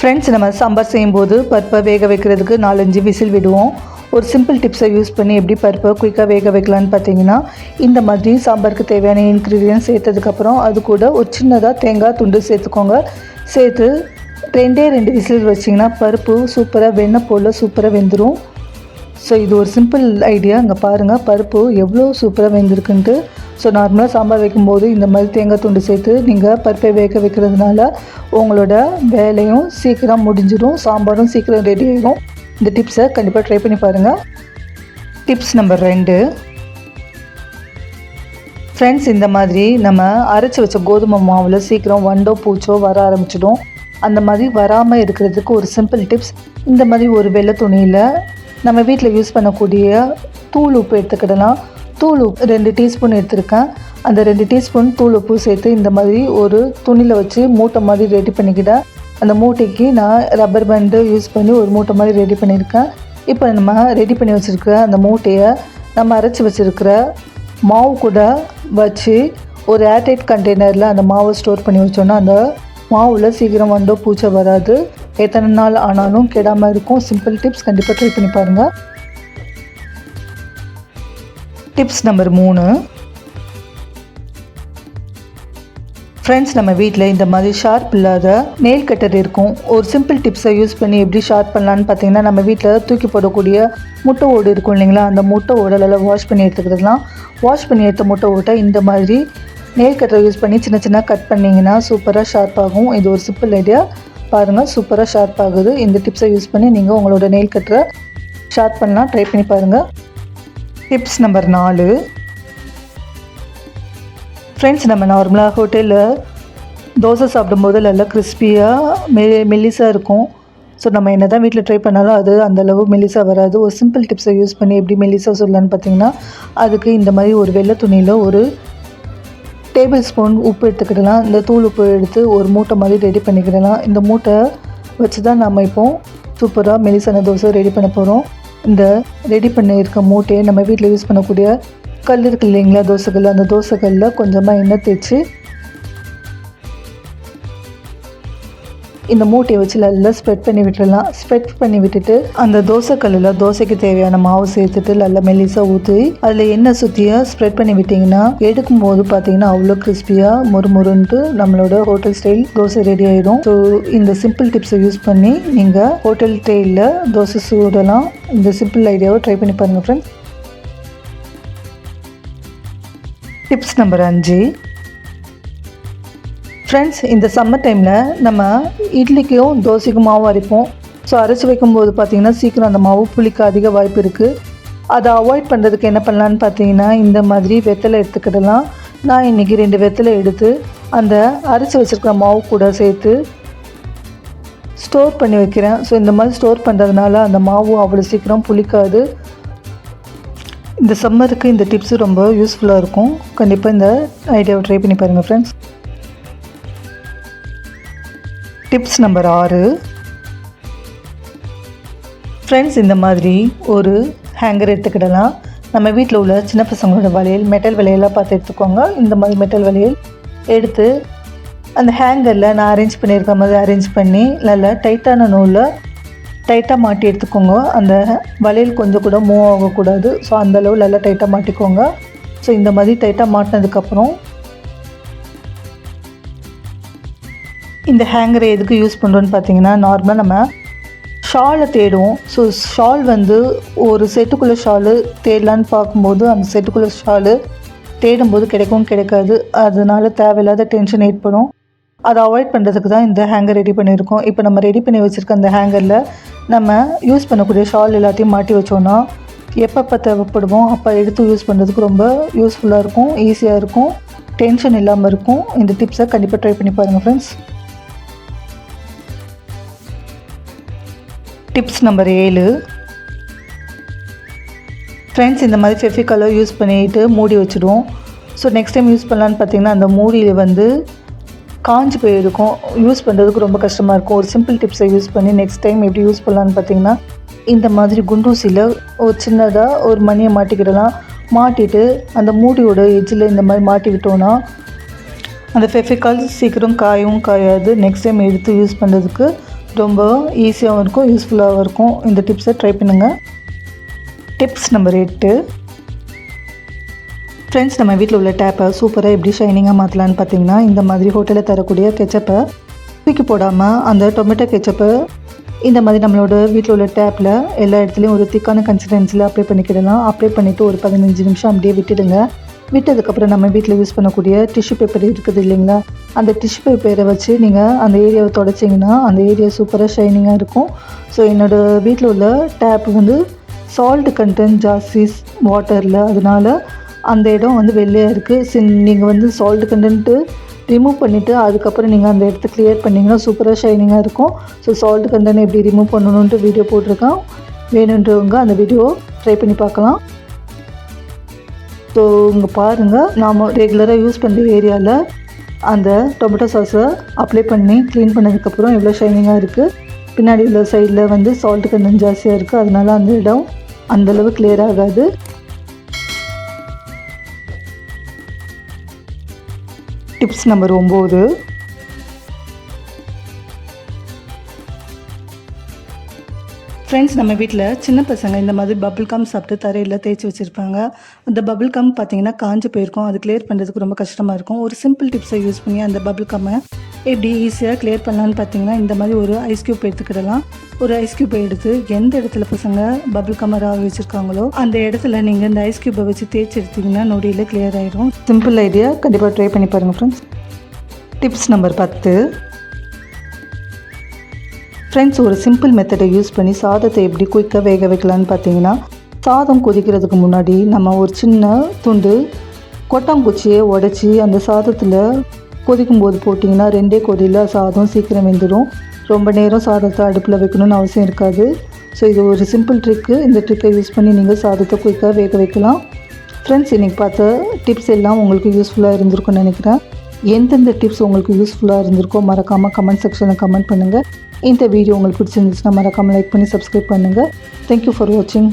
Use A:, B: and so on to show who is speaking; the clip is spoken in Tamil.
A: ஃப்ரெண்ட்ஸ் நம்ம சாம்பார் செய்யும்போது பருப்பை வேக வைக்கிறதுக்கு நாலஞ்சு விசில் விடுவோம். ஒரு சிம்பிள் டிப்ஸை யூஸ் பண்ணி எப்படி பருப்பை குயிக்காக வேக வைக்கலான்னு பார்த்தீங்கன்னா இந்த மாதிரி சாம்பாருக்கு தேவையான இன்க்ரீடியன்ஸ் சேர்த்ததுக்கப்புறம் அது கூட ஒரு சின்னதாக தேங்காய் துண்டு சேர்த்துக்கோங்க. சேர்த்து ரெண்டே ரெண்டு விசில் வச்சிங்கன்னா பருப்பு சூப்பராக வெண்ணெய் போல் சூப்பராக வெந்துடும் ஸோ இது ஒரு சிம்பிள் ஐடியா இங்கே பாருங்கள் பருப்பு எவ்வளோ சூப்பராக வெந்திருக்குன்ட்டு. ஸோ நார்மலாக சாம்பார் வைக்கும்போது இந்த மாதிரி தேங்காய் துண்டு சேர்த்து நீங்கள் பருப்பை வேக வைக்கிறதுனால உங்களோட வேலையும் சீக்கிரம் முடிஞ்சிடும் சாம்பாரும் சீக்கிரம் ரெடி ஆகிடும் இந்த டிப்ஸை கண்டிப்பாக ட்ரை பண்ணி பாருங்கள் டிப்ஸ் நம்பர் ரெண்டு. ஃப்ரெண்ட்ஸ் இந்த மாதிரி நம்ம அரைச்சி வச்ச கோதுமை மாவில் சீக்கிரம் வண்டோ பூச்சோ வர ஆரம்பிச்சிடும். அந்த மாதிரி வராமல் இருக்கிறதுக்கு ஒரு சிம்பிள் டிப்ஸ் இந்த மாதிரி ஒரு வெள்ளை துணியில் நம்ம வீட்டில் யூஸ் பண்ணக்கூடிய தூள் உப்பு எடுத்துக்கிடலாம். தூள் உப்பு ரெண்டு டீஸ்பூன் எடுத்திருக்கேன். அந்த ரெண்டு டீஸ்பூன் தூள் உப்பு சேர்த்து இந்த மாதிரி ஒரு துணியில் வச்சு மூட்டை மாதிரி ரெடி பண்ணிக்கிட்டேன் அந்த மூட்டைக்கு நான் ரப்பர் பேண்டு யூஸ் பண்ணி ஒரு மூட்டை மாதிரி ரெடி பண்ணியிருக்கேன். இப்போ நம்ம ரெடி பண்ணி வச்சுருக்க அந்த மூட்டையை நம்ம அரைச்சி வச்சுருக்கிற மாவு கூட வச்சு ஒரு ஏர்டைட் கண்டெய்னரில் அந்த மாவை ஸ்டோர் பண்ணி வச்சோன்னா அந்த மாவில் சீக்கிரம் வந்தோ பூச்சை வராது. எத்தனை நாள் ஆனாலும் கெடாமல் இருக்கும். சிம்பிள் டிப்ஸ் கண்டிப்பாக ட்ரை பண்ணி பாருங்கள் டிப்ஸ் நம்பர் மூணு. ஃப்ரெண்ட்ஸ் நம்ம வீட்டில் இந்த மாதிரி ஷார்ப் இல்லாத நெயில் கட்டர் இருக்கும். ஒரு சிம்பிள் டிப்ஸை யூஸ் பண்ணி எப்படி ஷார்ப் பண்ணலான்னு பார்த்தீங்கன்னா நம்ம வீட்டில் தூக்கி போடக்கூடிய முட்டை ஓடு இருக்கும் இல்லைங்களா? அந்த முட்டை ஓடலெல்லாம் வாஷ் பண்ணி எடுத்துக்கிறதுலாம் வாஷ் பண்ணி எடுத்த முட்டை ஓட்டை இந்த மாதிரி நெயில் கட்டரை யூஸ் பண்ணி சின்ன சின்ன கட் பண்ணிங்கன்னா சூப்பராக ஷார்ப் ஆகும். இது ஒரு சிம்பிள் ஐடியா பாருங்கள் சூப்பராக ஷார்ப் ஆகுது. இந்த டிப்ஸை யூஸ் பண்ணி நீங்கள் உங்களோட நெயில் கட்டரை ஷார்ப் பண்ணலாம். ட்ரை பண்ணி பாருங்கள் டிப்ஸ் நம்பர் நாலு. ஃப்ரெண்ட்ஸ் நம்ம நார்மலாக ஹோட்டலில் தோசை சாப்பிடும்போது நல்லா கிறிஸ்பியாக மெ மெல்லிஸாக இருக்கும். ஸோ நம்ம என்ன தான் வீட்டில் ட்ரை பண்ணாலும் அது அந்தளவு மெல்லிஸாக வராது. ஒரு சிம்பிள் டிப்ஸை யூஸ் பண்ணி எப்படி மெல்லிஸாக சொல்லலான்னு பார்த்தீங்கன்னா அதுக்கு இந்த மாதிரி ஒரு வெள்ளை துணியில் ஒரு டேபிள் ஸ்பூன் உப்பு எடுத்துக்கிடலாம். இந்த தூள் உப்பு எடுத்து ஒரு மூட்டை மாதிரி ரெடி பண்ணிக்கிடலாம். இந்த மூட்டை வச்சு தான் நம்ம இப்போ சூப்பராக மெலிசான தோசை ரெடி பண்ண போகிறோம் இந்த ரெடி பண்ணி இருக்க மூட்டையை நம்ம வீட்டில் யூஸ் பண்ணக்கூடிய கல் இருக்கு இல்லைங்களா தோசைக்கல் அந்த தோசைக்கல்லில் கொஞ்சமாக எண்ணெய் தேய்ச்சி இந்த மூட்டையை வச்சு நல்லா ஸ்ப்ரெட் பண்ணி விட்டுடலாம் ஸ்ப்ரெட் பண்ணி விட்டுட்டு அந்த தோசைக்கல்லில் தோசைக்கு தேவையான மாவு சேர்த்துட்டு நல்லா மெல்லிசாக ஊற்றி அதில் எண்ணெய் சுற்றியாக ஸ்ப்ரெட் பண்ணி விட்டிங்கன்னா எடுக்கும் போது பார்த்தீங்கன்னா அவ்வளோ கிறிஸ்பியாக முறுமுறுன்ட்டு நம்மளோட ஹோட்டல் ஸ்டைல் தோசை ரெடி ஆகிடும் ஸோ இந்த சிம்பிள் டிப்ஸை யூஸ் பண்ணி நீங்கள் ஹோட்டல் ஸ்டைலில் தோசை சூடலாம். இந்த சிம்பிள் ஐடியாவை ட்ரை பண்ணி பாருங்கள் ஃப்ரெண்ட்ஸ் டிப்ஸ் நம்பர் அஞ்சு. ஃப்ரெண்ட்ஸ் இந்த சம்மர் டைமில் நம்ம இட்லிக்கும் தோசைக்கும் மாவு அரைப்போம். ஸோ அரைச்சி வைக்கும்போது பார்த்திங்கன்னா சீக்கிரம் அந்த மாவு புளிக்க அதிக வாய்ப்பு இருக்குது அதை அவாய்ட் பண்ணுறதுக்கு என்ன பண்ணலான்னு பார்த்தீங்கன்னா இந்த மாதிரி வெத்தலை எடுத்துக்கிடலாம். நான் இன்றைக்கி ரெண்டு வெத்தலை எடுத்து அந்த அரைச்சி வச்சுருக்கிற மாவு கூட சேர்த்து ஸ்டோர் பண்ணி வைக்கிறேன். ஸோ இந்த மாதிரி ஸ்டோர் பண்ணுறதுனால அந்த மாவு அவ்வளோ சீக்கிரம் புளிக்காது. இந்த சம்மருக்கு இந்த டிப்ஸு ரொம்ப யூஸ்ஃபுல்லாக இருக்கும். கண்டிப்பாக இந்த ஐடியாவை ட்ரை பண்ணி பாருங்கள் ஃப்ரெண்ட்ஸ் டிப்ஸ் நம்பர் ஆறு. ஃப்ரெண்ட்ஸ் இந்த மாதிரி ஒரு ஹேங்கர் எடுத்துக்கிடலாம். நம்ம வீட்டில் உள்ள சின்ன பசங்களோட வளையல் மெட்டல் வளையலாக பார்த்து எடுத்துக்கோங்க. இந்த மாதிரி மெட்டல் வளையல் எடுத்து அந்த ஹேங்கரில் நான் அரேஞ்ச் பண்ணியிருக்க மாதிரி அரேஞ்ச் பண்ணி நல்லா டைட்டான நூலில் டைட்டாக மாட்டி எடுத்துக்கோங்க. அந்த வளையல் கொஞ்சம் கூட மூவ் ஆகக்கூடாது. ஸோ அந்தளவு நல்லா டைட்டாக மாட்டிக்கோங்க. ஸோ இந்த மாதிரி டைட்டாக மாட்டினதுக்கப்புறம் இந்த ஹேங்கரை எதுக்கு யூஸ் பண்ணுறோன்னு பார்த்தீங்கன்னா நார்மலாக நம்ம ஷாலை தேடுவோம். ஸோ ஷால் வந்து ஒரு செட்டுக்குள்ளே ஷாலு தேடலான்னு பார்க்கும்போது அந்த செட்டுக்குள்ளே ஷாலு தேடும்போது கிடைக்கும் கிடைக்காது. அதனால தேவையில்லாத டென்ஷன் ஏற்படும். அதை அவாய்ட் பண்ணுறதுக்கு தான் இந்த ஹேங்கர் ரெடி பண்ணியிருக்கோம். இப்போ நம்ம ரெடி பண்ணி வச்சுருக்க அந்த ஹேங்கரில் நம்ம யூஸ் பண்ணக்கூடிய ஷால் எல்லாத்தையும் மாட்டி வச்சோன்னா எப்பப்போ தேவைப்படுவோம் அப்போ எடுத்து யூஸ் பண்ணுறதுக்கு ரொம்ப யூஸ்ஃபுல்லாக இருக்கும் ஈஸியாக இருக்கும். டென்ஷன் இல்லாமல் இருக்கும். இந்த டிப்ஸை கண்டிப்பாக ட்ரை பண்ணி பாருங்கள் ஃப்ரெண்ட்ஸ் டிப்ஸ் நம்பர் ஏழு. ஃப்ரெண்ட்ஸ் இந்த மாதிரி ஃபெஃபிகலர் யூஸ் பண்ணிட்டு மூடி வச்சுடுவோம். ஸோ நெக்ஸ்ட் டைம் யூஸ் பண்ணலான்னு பார்த்தீங்கன்னா அந்த மூடியில் வந்து காஞ்சி போயிருக்கும். யூஸ் பண்ணுறதுக்கு ரொம்ப கஷ்டமாக இருக்கும். ஒரு சிம்பிள் டிப்ஸை யூஸ் பண்ணி நெக்ஸ்ட் டைம் எப்படி யூஸ் பண்ணலான்னு பார்த்தீங்கன்னா இந்த மாதிரி குண்டூசியில் ஒரு சின்னதாக ஒரு மணியை மாட்டிக்கிடலாம். மாட்டிட்டு அந்த மூடியோட எஜ்ஜில் இந்த மாதிரி மாட்டி விட்டோன்னா அந்த ஃபெஃபிகால் சீக்கிரம் காயவும் காயாது. நெக்ஸ்ட் டைம் எடுத்து யூஸ் பண்ணுறதுக்கு ரொம்ப ஈஸியாகவும் இருக்கும் யூஸ்ஃபுல்லாகவும் இருக்கும். இந்த டிப்ஸை ட்ரை பண்ணுங்கள் டிப்ஸ் நம்பர் எட்டு ஃப்ரெண்ட்ஸ் நம்ம வீட்டில் உள்ள டேப்பை சூப்பராக எப்படி ஷைனிங்காக மாற்றலான்னு பார்த்தீங்கன்னா இந்த மாதிரி ஹோட்டலில் தரக்கூடிய கெச்சப்பை தூக்கி போடாமல் அந்த டொமேட்டோ கெச்சப்பை இந்த மாதிரி நம்மளோட வீட்டில் உள்ள டேப்பில் எல்லா இடத்துலையும் ஒரு திக்கான கன்சிஸ்டன்சியில் அப்ளை பண்ணிக்கிடலாம். அப்ளை பண்ணிவிட்டு ஒரு பதினஞ்சு நிமிஷம் அப்படியே விட்டுடுங்க. விட்டதுக்கப்புறம் நம்ம வீட்டில் யூஸ் பண்ணக்கூடிய டிஷ்யூ பேப்பர் இருக்குது இல்லைங்களா? அந்த டிஷ்யூ பேப்பரை வச்சு நீங்கள் அந்த ஏரியாவை தொடச்சிங்கன்னா அந்த ஏரியா சூப்பராக ஷைனிங்காக இருக்கும். ஸோ என்னோடய வீட்டில் உள்ள டேப் வந்து சால்ட் கண்டென்ட் ஜாஸ்தி வாட்டரில் அதனால் அந்த இடம் வந்து வெள்ளையாக இருக்குது சின் நீங்கள் வந்து சால்ட் கண்டென்ட்டு ரிமூவ் பண்ணிவிட்டு அதுக்கப்புறம் நீங்கள் அந்த இடத்த கிளியர் பண்ணிங்கன்னா சூப்பராக ஷைனிங்காக இருக்கும். ஸோ சால்ட் கண்டென்ட் எப்படி ரிமூவ் பண்ணணுன்ட்டு வீடியோ போட்டிருக்கேன். வேணுன்றவங்க அந்த வீடியோ ட்ரை பண்ணி பார்க்கலாம். ஸோ இங்கே பாருங்கள் நாம் ரெகுலராக யூஸ் பண்ணுற ஏரியாவில் அந்த டொமேட்டோ சாஸை அப்ளை பண்ணி க்ளீன் பண்ணதுக்கப்புறம் எவ்வளோ ஷைனிங்காக இருக்குது பின்னாடி உள்ள சைடில் வந்து சால்ட்டு கண்ணன் ஜாஸ்தியாக இருக்குது அதனால அந்த இடம் அந்தளவு கிளியர் ஆகாது. டிப்ஸ் நம்பர் ஒம்பது. ஃப்ரெண்ட்ஸ் நம்ம வீட்டில் சின்ன பசங்க இந்த மாதிரி பபுள் கம் சாப்பிட்டு தரையில் தேய்ச்சி வச்சுருப்பாங்க. அந்த பபுள் கம் பார்த்தீங்கன்னா காஞ்சு போயிருக்கும். அது கிளியர் பண்ணுறதுக்கு ரொம்ப கஷ்டமாக இருக்கும். ஒரு சிம்பிள் டிப்ஸை யூஸ் பண்ணி அந்த பபுள் கம்மை எப்படி ஈஸியாக கிளியர் பண்ணலான்னு பார்த்தீங்கன்னா இந்த மாதிரி ஒரு ஐஸ் க்யூப் எடுத்துக்கிடலாம். ஒரு ஐஸ் க்யூப்பை எடுத்து எந்த இடத்துல பசங்க பபிள் கம்மராக வச்சுருக்காங்களோ அந்த இடத்துல நீங்கள் இந்த ஐஸ் க்யூப்பை வச்சு தேய்ச்சி எடுத்தீங்கன்னா நொடியில் கிளியர் ஆகிடும் சிம்பிள் ஐடியா கண்டிப்பாக ட்ரை பண்ணி பாருங்கள் ஃப்ரெண்ட்ஸ் டிப்ஸ் நம்பர் பத்து. ஃப்ரெண்ட்ஸ் ஒரு சிம்பிள் மெத்தடை யூஸ் பண்ணி சாதத்தை எப்படி குயிக்காக வேக வைக்கலான்னு பார்த்தீங்கன்னா சாதம் கொதிக்கிறதுக்கு முன்னாடி நம்ம ஒரு சின்ன துண்டு கொட்டாங்குச்சியை உடச்சி அந்த சாதத்தில் கொதிக்கும் போது போட்டிங்கன்னா ரெண்டே கொதியில் சாதம் சீக்கிரம் வெந்துடும் ரொம்ப நேரம் சாதத்தை அடுப்பில் வைக்கணும்னு அவசியம் இருக்காது. ஸோ இது ஒரு சிம்பிள் ட்ரிக்கு இந்த ட்ரிக்கை யூஸ் பண்ணி நீங்கள் சாதத்தை குயிக்காக வேக வைக்கலாம். ஃப்ரெண்ட்ஸ் இன்றைக்கி பார்த்த டிப்ஸ் எல்லாம் உங்களுக்கு யூஸ்ஃபுல்லாக இருந்திருக்கும்னு நினைக்கிறேன். எந்தெந்த டிப்ஸ் உங்களுக்கு யூஸ்ஃபுல்லாக இருந்திருக்கோ மறக்காமல் கமெண்ட் செக்ஷனில் கமெண்ட் பண்ணுங்கள் இந்த வீடியோ உங்களுக்கு பிடிச்சிருந்துச்சுன்னா மறக்காமல் லைக் பண்ணி சப்ஸ்கிரைப் பண்ணுங்கள் தேங்க்யூ ஃபார் வாட்சிங்